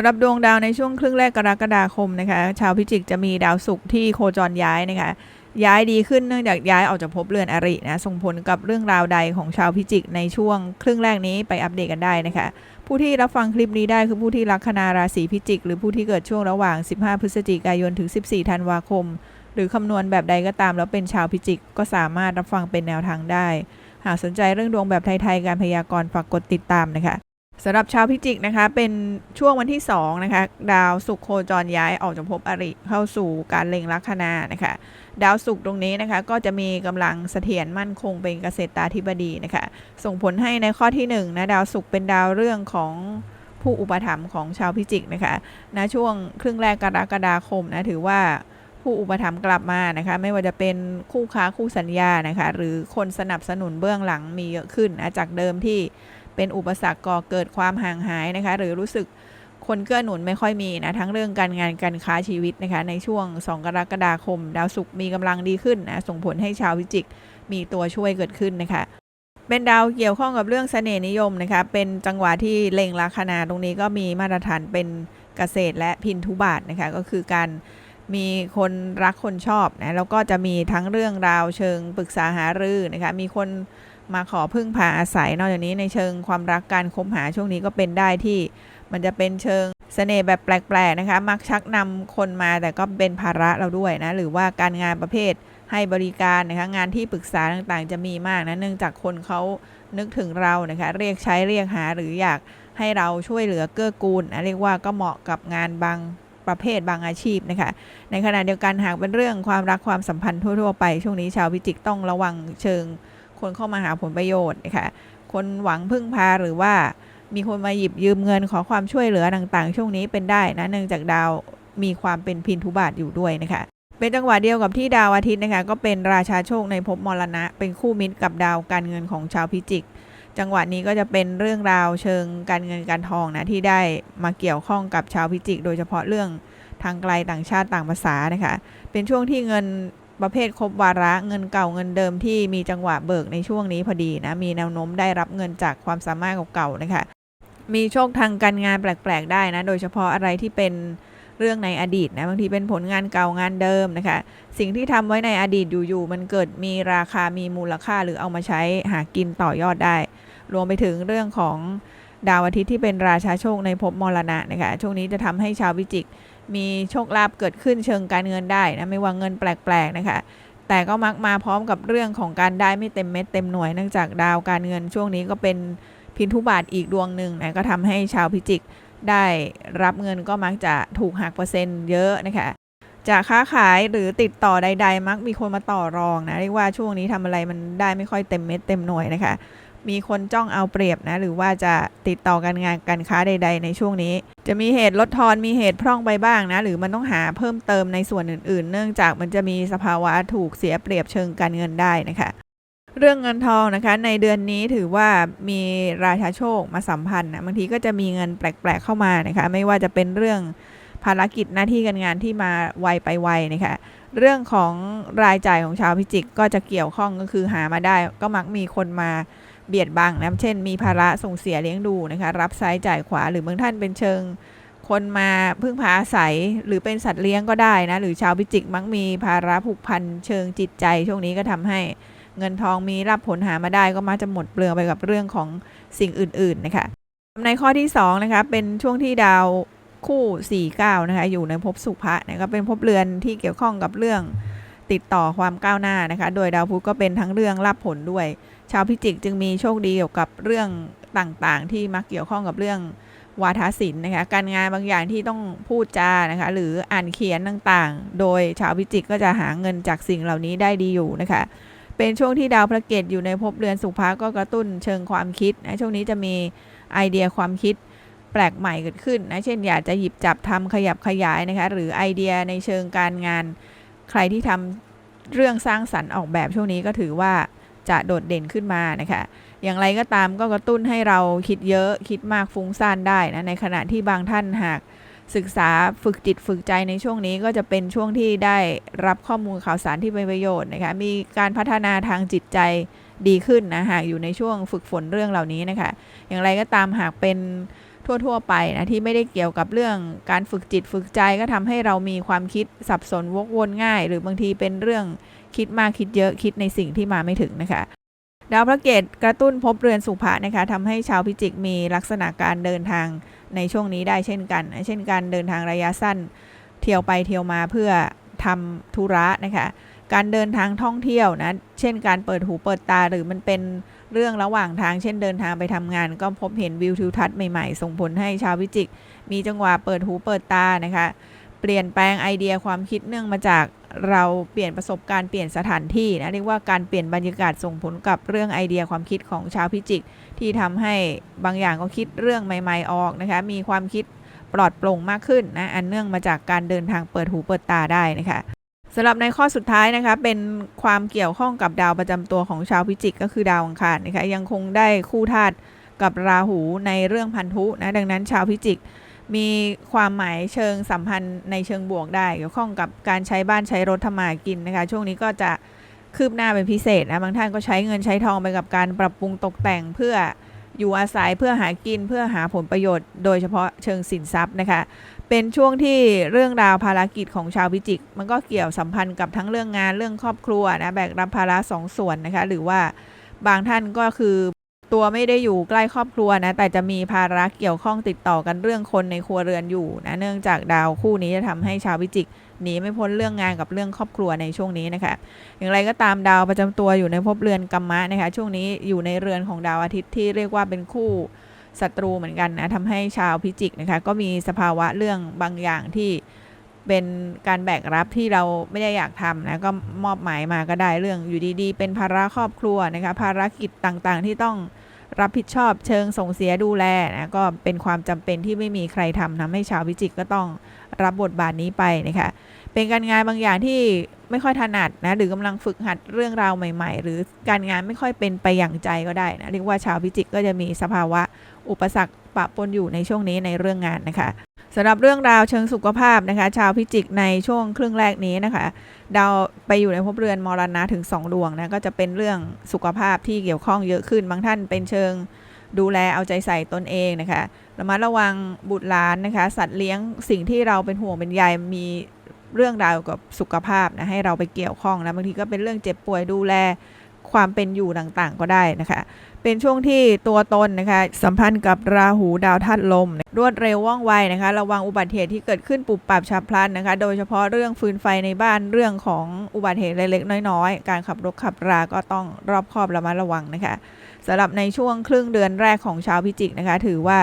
ำหรับดวงดาวในช่วงครึ่งแรกกรกฎาคมนะคะ ชาวพิจิกจะมีดาวศุกร์ที่โคจรย้ายนะคะ ย้ายดีขึ้นเนื่องจากย้ายออกจากภพเรือนอรินะส่งผลกับเรื่องราวใดของชาวพิจิกในช่วงครึ่งแรกนี้ไปอัปเดตกันได้นะคะ ผู้ที่รับฟังคลิปนี้ได้คือผู้ที่ลัคนาราศีพิจิก หรือผู้ที่เกิดช่วงระหว่าง 15 พฤศจิกายนถึง 14 ธันวาคม หรือคำนวณแบบใดก็ตามแล้วเป็นชาวพิจิก ก็สามารถรับฟังเป็นแนวทางได้ หากสนใจเรื่องดวงแบบไทยๆการพยากรณ์ฝากกดติดตามนะคะ สำหรับชาวพิจิกนะคะ เป็นช่วงวันที่2นะคะดาวศุกร์โคจรย้ายออกจากภพอริเข้าสู่การเล็งลัคนานะคะ ดาวศุกร์ตรงนี้นะคะ ก็จะมีกำลังเสถียรมั่นคงเป็นเกษตราธิบดีนะคะ ส่งผลให้ในข้อที่1นงนะดาวศุกร์เป็นดาวเรื่องของผู้อุปถัมภ์ของชาวพิจิกนะคะณช่วงครึ่งแรกกรกฎาคมนะถือว่าผู้อุปถัมภ์กลับมานะคะ ไม่ว่าจะเป็นคู่ค้าคู่สัญญานะคะ หรือคนสนับสนุนเบื้องหลังมีเยอะขึ้นนะจากเดิมที่ เป็นอุปสรรคก่อเกิดความห่างหายนะคะ หรือรู้สึกคนเกื้อหนุนไม่ค่อยมีนะทั้งเรื่องการงานการค้าชีวิตนะคะ ในช่วง 2 กรกฎาคม ดาวศุกร์มีกำลังดีขึ้นนะส่งผลให้ชาวพิจิก มีตัวช่วยเกิดขึ้นนะคะ เป็นดาวเกี่ยวข้องกับเรื่องเสน่ห์นิยมนะคะ เป็นจังหวะที่เล็งลัคนาตรงนี้ก็มีมาตรฐานเป็นเกษตรและพินทุบาทนะคะก็คือการมีคนรักคนชอบนะแล้วก็จะมีทั้งเรื่องราวเชิงปรึกษาหารือนะคะมีคน มาขอพึ่งพาอาศัย นอกจากนี้ในเชิงความรักการคบหาช่วงนี้ก็เป็นได้ที่ มันจะเป็นเชิงเสน่ห์แบบแปลกๆนะคะ มักชักนำคนมาแต่ก็เป็นภาระเราด้วยนะ หรือว่าการงานประเภทให้บริการนะคะงานที่ปรึกษาต่างๆ จะมีมากนะเนื่องจากคนเขานึกถึงเรานะคะเรียกใช้เรียกหาหรืออยากให้เราช่วยเหลือเกื้อกูลนะเรียกว่าก็เหมาะกับงานบางประเภทบางอาชีพนะคะ ในขณะเดียวกันหากเป็นเรื่องความรักความสัมพันธ์ทั่ว ๆ ไป ช่วงนี้ชาวพิจิกต้องระวังเชิง คนเข้ามาหาผลประโยชน์นะคะคนหวังพึ่งพาหรือว่ามีคนมาหยิบยืมเงินขอความช่วยเหลือต่างๆ ช่วงนี้เป็นได้นะเนื่องจากดาวมีความเป็นพินทุบาทอยู่ด้วยนะคะ เป็นจังหวะเดียวกับที่ดาวอาทิตย์นะคะก็เป็นราชาโชคในภพมรณะ เป็นคู่มิตรกับดาวการเงินของชาวพิจิก จังหวะนี้ก็จะเป็นเรื่องราวเชิงการเงินการทองนะที่ได้มาเกี่ยวข้องกับชาวพิจิก โดยเฉพาะเรื่องทางไกลต่างชาติต่างภาษานะคะ เป็นช่วงที่เงิน ประเภทครบวาระเงินเก่าเงินเดิมที่มีจังหวะเบิกในช่วงนี้พอดีนะมีแนวโน้มได้รับเงินจากความสามารถเก่าๆนะคะมีโชคทางการงานแปลกๆ ได้นะ โดยเฉพาะอะไรที่เป็นเรื่องในอดีตนะบางทีเป็นผลงานเก่างานเดิมนะคะ สิ่งที่ทำไว้ในอดีตอยู่ๆมันเกิดมีราคามีมูลค่าหรือเอามาใช้หากินต่อยอดได้ รวมไปถึงเรื่องของดาวอาทิตย์ที่เป็นราชาโชคในภพมรณะนะคะช่วงนี้จะทำให้ชาววิจิก มีโชคลาภเกิดขึ้นเชิงการเงินได้นะไม่ว่าเงินแปลกๆนะคะแต่ก็มักมาพร้อมกับเรื่องของการได้ไม่เต็มเม็ดเต็มหน่วยเนื่องจากดาวการเงินช่วงนี้ก็เป็นพินทุบาทอีกดวงหนึ่งนะก็ทำให้ชาวพิจิกได้รับเงินก็มักจะถูกหักเปอร์เซ็นต์เยอะนะคะจะค้าขายหรือติดต่อใด ๆ มักมีคนมาต่อรองนะเรียกว่าช่วงนี้ทำอะไรมันได้ไม่ค่อยเต็มเม็ดเต็มหน่วยนะคะ มีคนจ้องเอาเปรียบนะ หรือว่าจะติดต่อการงานการค้าใด ๆ ในช่วงนี้ จะมีเหตุลดทอนมีเหตุพร่องไปบ้างนะ หรือมันต้องหาเพิ่มเติมในส่วนอื่น ๆ เนื่องจากมันจะมีสภาวะถูกเสียเปรียบเชิงการเงินได้นะคะเรื่องเงินทองนะคะในเดือนนี้ถือว่ามีราชาโชคมาสัมพันธ์นะบางทีก็จะมีเงินแปลกๆเข้ามานะคะไม่ว่าจะเป็นเรื่องภารกิจหน้าที่การงานที่มาไวไปไวนะคะเรื่องของรายจ่ายของชาวพิจิกก็จะเกี่ยวข้องก็คือหามาได้ ก็มักมีคนมา เบียดบังนะเช่น มีภาระส่งเสียเลี้ยงดูนะคะรับซ้ายจ่ายขวาหรือบางท่านเป็นเชิงคนมาพึ่งพาอาศัยหรือเป็นสัตว์เลี้ยงก็ได้นะหรือชาวพิจิกมักมีภาระผูกพันเชิงจิตใจ ช่วงนี้ก็ทำให้เงินทองมีรับผลหามาได้ก็มักจะหมดเปลืองไปกับเรื่องของสิ่งอื่น ๆนะคะในข้อที่2นะคะเป็นช่วงที่ดาวคู่ 49นะคะอยู่ในภพสุภะนะก็เป็นภพเรือนที่เกี่ยวข้องกับเรื่องติดต่อความก้าวหน้านะคะ โดยดาวพุธก็เป็นทั้งเรื่องรับผลด้วย ชาวพิจิกจึงมีโชคดีเกี่ยวกับเรื่องต่างๆ ที่มักเกี่ยวข้องกับเรื่องวาทศิลป์นะคะการงานบางอย่างที่ต้องพูดจานะคะหรืออ่านเขียนต่างๆ โดยชาวพิจิกก็จะหาเงินจากสิ่งเหล่านี้ได้ดีอยู่นะคะ เป็นช่วงที่ดาวพระเกตอยู่ในภพเรือนสุภาก็กระตุ้นเชิงความคิดนะช่วงนี้จะมีไอเดียความคิดแปลกใหม่เกิดขึ้นนะเช่นอยากจะหยิบจับทำขยับขยายนะคะหรือไอเดียในเชิงการงาน ใครที่ทำเรื่องสร้างสรรค์ออกแบบช่วงนี้ก็ถือว่า จะโดดเด่นขึ้นมานะคะอย่างไรก็ตามก็กระตุ้นให้เราคิดเยอะคิดมากฟุ้งซ่านได้นะในขณะที่บางท่านหากศึกษาฝึกจิตฝึกใจในช่วงนี้ก็จะเป็นช่วงที่ได้รับข้อมูลข่าวสารที่เป็นประโยชน์นะคะมีการพัฒนาทางจิตใจดีขึ้นนะหากอยู่ในช่วงฝึกฝนเรื่องเหล่านี้นะคะอย่างไรก็ตามหากเป็นทั่วๆไปนะที่ไม่ได้เกี่ยวกับเรื่องการฝึกจิตฝึกใจก็ทำให้เรามีความคิดสับสนวกวนง่าย หรือบางทีเป็นเรื่อง คิดมากคิดเยอะคิดในสิ่งที่มาไม่ถึงนะคะ ดาวพระเกตกระตุ้นภพเรือนสุภะนะคะทำให้ชาวพิจิกมีลักษณะการเดินทางในช่วงนี้ได้เช่นกัน เช่นการเดินทางระยะสั้น เที่ยวไปเที่ยวมาเพื่อทำธุระนะคะ การเดินทางท่องเที่ยวนะ เช่นการเปิดหูเปิดตาหรือมันเป็นเรื่องระหว่างทาง เช่นเดินทางไปทำงาน ก็พบเห็นวิวทิวทัศน์ใหม่ๆ ส่งผลให้ชาวพิจิก มีจังหวะเปิดหูเปิดตานะคะ เปลี่ยนแปลงไอเดียความคิดเนื่องมาจาก เราเปลี่ยนประสบการณ์เปลี่ยนสถานที่นะเรียกว่าการเปลี่ยนบรรยากาศส่งผลกับเรื่องไอเดียความคิดของชาวพิจิก ที่ทำให้บางอย่างก็คิดเรื่องใหม่ ๆออกนะคะมีความคิดปลอดโปร่งมากขึ้นนะอันเนื่องมาจากการเดินทางเปิดหูเปิดตาได้นะคะสำหรับในข้อสุดท้ายนะคะเป็นความเกี่ยวข้องกับดาวประจำตัวของชาวพิจิก ก็คือดาวอังคารนะคะยังคงได้คู่ธาตุกับราหูในเรื่องพันธุนะดังนั้นชาวพิจิก มีความหมายเชิงสัมพันธ์ในเชิงบวกได้ เกี่ยวข้องกับการใช้บ้านใช้รถทำมาหากินนะคะ ช่วงนี้ก็จะคืบหน้าเป็นพิเศษนะบางท่านก็ใช้เงินใช้ทองไปกับการปรับปรุงตกแต่งเพื่ออยู่อาศัยเพื่อหากินเพื่อหาผลประโยชน์ โดยเฉพาะเชิงสินทรัพย์นะคะ เป็นช่วงที่เรื่องราวภารกิจของชาวพิจิก มันก็เกี่ยวสัมพันธ์กับทั้งเรื่องงานเรื่องครอบครัวนะแบกรับภาระสองส่วนนะคะ หรือว่าบางท่านก็คือ ตัวไม่ได้อยู่ใกล้ครอบครัวนะแต่จะมีภาระเกี่ยวข้องติดต่อกันเรื่องคนในครัวเรือนอยู่นะเนื่องจากดาวคู่นี้จะทำให้ชาวพิจิกหนีไม่พ้นเรื่องงานกับเรื่องครอบครัวในช่วงนี้นะคะอย่างไรก็ตามดาวประจำตัวอยู่ในภพเรือนกัมมะนะคะช่วงนี้อยู่ในเรือนของดาวอาทิตย์ที่เรียกว่าเป็นคู่ศัตรูเหมือนกันนะทำให้ชาวพิจิกนะคะก็มีสภาวะเรื่องบางอย่างที่ เป็นการแบกรับที่เราไม่ได้อยากทำนะก็มอบหมายมาก็ได้เรื่องอยู่ดีๆ เป็นภาระครอบครัวนะคะภารกิจต่างๆ ที่ต้องรับผิดชอบเชิงส่งเสียดูแลนะก็เป็นความจำเป็นที่ไม่มีใครทำทำให้ชาวพิจิกก็ต้องรับบทบาทนี้ไปนะคะเป็นการงานบางอย่างที่ไม่ค่อยถนัดนะหรือกำลังฝึกหัดเรื่องราวใหม่ ๆ หรือการงานไม่ค่อยเป็นไปอย่างใจก็ได้นะเรียกว่าชาวพิจิกก็จะมีสภาวะ อุปสรรคปะปนอยู่ในช่วงนี้ในเรื่องงานนะคะสำหรับเรื่องราวเชิงสุขภาพนะคะ ชาวพิจิกในช่วงครึ่งแรกนี้นะคะดาวไปอยู่ในภพเรือนมรณะถึง 2 ดวงนะก็จะเป็นเรื่องสุขภาพที่เกี่ยวข้องเยอะขึ้น บางท่านเป็นเชิงดูแลเอาใจใส่ตนเองนะคะระมัดระวังบุตรหลานนะคะ สัตว์เลี้ยงสิ่งที่เราเป็นห่วงเป็นใยมีเรื่องราวกับสุขภาพนะให้เราไปเกี่ยวข้องนะบางทีก็เป็นเรื่องเจ็บป่วยดูแล ความเป็นอยู่ต่างๆ ก็ได้นะคะ เป็นช่วงที่ตัวตนนะคะ สัมพันธ์กับราหูดาวธาตุลม รวดเร็วว่องไวนะคะ ระวังอุบัติเหตุที่เกิดขึ้นปุบปับฉับพลันนะคะ โดยเฉพาะเรื่องฟืนไฟในบ้านเรื่องของอุบัติเหตุเล็กๆน้อยๆ การขับรถขับราก็ต้องรอบคอบระมัดระวังนะคะสำหรับในช่วงครึ่งเดือนแรกของชาวพิจิกนะคะ ถือว่า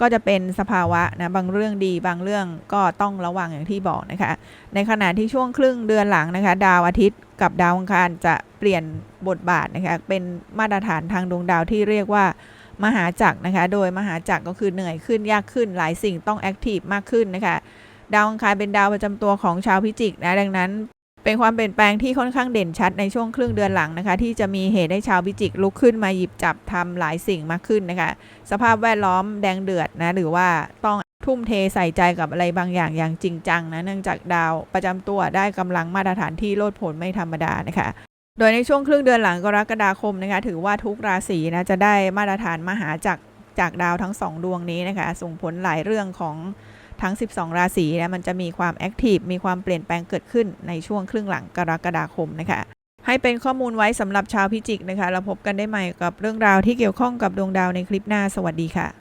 ก็จะเป็นสภาวะนะบางเรื่องดีบางเรื่องก็ต้องระวังอย่างที่บอกนะคะ ในขณะที่ช่วงครึ่งเดือนหลังนะคะ ดาวอาทิตย์กับดาวอังคารจะเปลี่ยนบทบาทนะคะเป็นมาตรฐานทางดวงดาวที่เรียกว่ามหาจักรนะคะ โดยมหาจักรก็คือเหนื่อยขึ้นยากขึ้นหลายสิ่งต้องแอคทีฟมากขึ้นนะคะ ดาวอังคารเป็นดาวประจำตัวของชาวพิจิกนะดังนั้น เป็นความเปลี่ยนแปลงที่ค่อนข้างเด่นชัดในช่วงครึ่งเดือนหลังนะคะ ที่จะมีเหตุให้ชาวพิจิกลุกขึ้นมาหยิบจับทำหลายสิ่งมากขึ้นนะคะ สภาพแวดล้อมแดงเดือดนะ หรือว่าต้องทุ่มเทใส่ใจกับอะไรบางอย่างอย่างจริงจังนะเนื่องจากดาวประจำตัวได้กำลังมาตรฐานที่โลดโผนไม่ธรรมดานะคะ โดยในช่วงครึ่งเดือนหลังกรกฎาคมนะคะ ถือว่าทุกราศีนะจะได้มาตรฐานมหาจากรจากดาวทั้งสองดวงนี้นะคะ ส่งผลหลายเรื่องของ ทั้ง 12 ราศีนะมันจะมีความแอคทีฟมีความเปลี่ยนแปลงเกิดขึ้นในช่วงครึ่งหลังกรกฎาคมนะคะให้เป็นข้อมูลไว้สำหรับชาวพิจิกนะคะ เราพบกันได้ใหม่กับเรื่องราวที่เกี่ยวข้องกับดวงดาวในคลิปหน้าสวัสดีค่ะ